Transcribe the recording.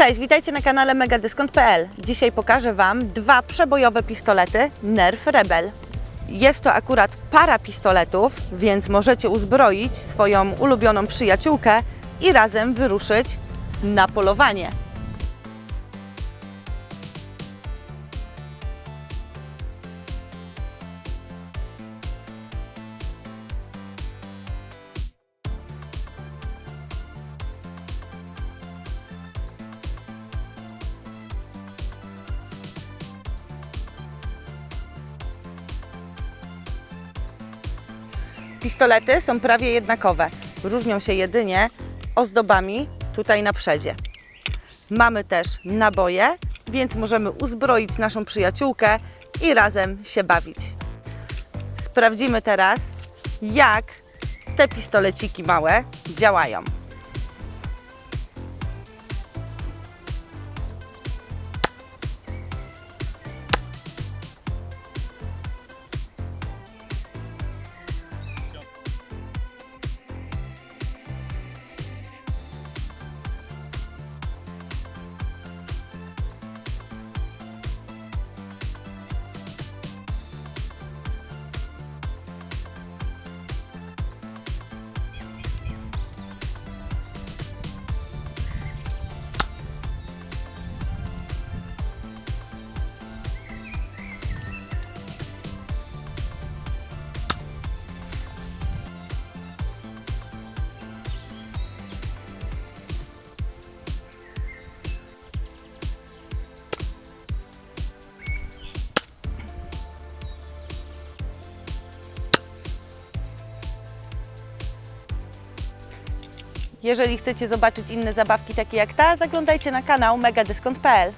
Cześć, witajcie na kanale megadyskont.pl. Dzisiaj pokażę Wam dwa przebojowe pistolety Nerf Rebel. Jest to akurat para pistoletów, więc możecie uzbroić swoją ulubioną przyjaciółkę i razem wyruszyć na polowanie. Pistolety są prawie jednakowe. Różnią się jedynie ozdobami tutaj na przedzie. Mamy też naboje, więc możemy uzbroić naszą przyjaciółkę i razem się bawić. Sprawdzimy teraz, jak te pistoleciki małe działają. Jeżeli chcecie zobaczyć inne zabawki takie jak ta, zaglądajcie na kanał megadyskont.pl.